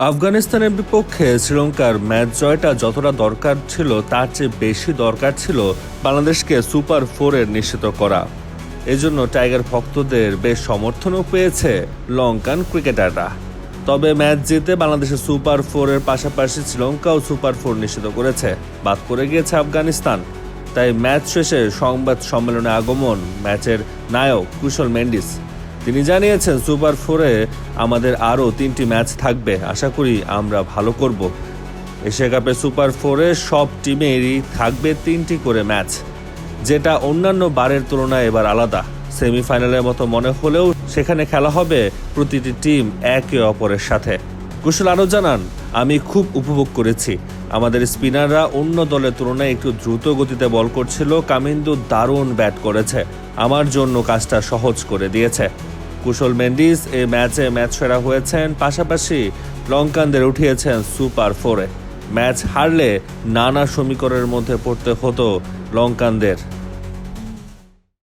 আফগানিস্তানের বিপক্ষে শ্রীলঙ্কার ম্যাচ জয়টা যতটা দরকার ছিল, তার চেয়ে বেশি দরকার ছিল বাংলাদেশকে সুপার ফোরের নিশ্চিত করা। এজন্য টাইগার ভক্তদের বেশ সমর্থনও পেয়েছে লঙ্কান ক্রিকেটাররা। তবে ম্যাচ জিতে বাংলাদেশের সুপার ফোরের পাশাপাশি শ্রীলঙ্কাও সুপার ফোর নিশ্চিত করেছে। বাদ করে গিয়েছে আফগানিস্তান। তাই ম্যাচ শেষে সংবাদ সম্মেলনে আগমন ম্যাচের নায়ক কুশল মেন্ডিস। তিনি জানিয়েছেন, সুপার ফোরে আমাদের আরও তিনটি ম্যাচ থাকবে। আশা করি আমরা ভালো করব। এশিয়া কাপে সুপার ফোরে সব টিমেরই থাকবে তিনটি করে ম্যাচ, যেটা অন্যান্য বারের তুলনায় এবার আলাদা। সেমিফাইনালের মতো মনে হলেও সেখানে খেলা হবে প্রতিটি টিম একে অপরের সাথে। কুশল, আরও জানান, আমি খুব উপভোগ করেছি। আমাদের স্পিনাররা অন্য দলের তুলনায় একটু দ্রুত গতিতে বল করছিল। কামিন্দু দারুণ ব্যাট করেছে। আমার জন্য কাজটা সহজ করে দিয়েছে। কুশল মেন্ডিস এই ম্যাচে ম্যাচ সেরা হয়েছেন, পাশাপাশি লঙ্কানদের উঠিয়েছেন সুপার ফোরে। ম্যাচ হারলে নানা সমীকরণের মধ্যে পড়তে হতো লঙ্কানদের।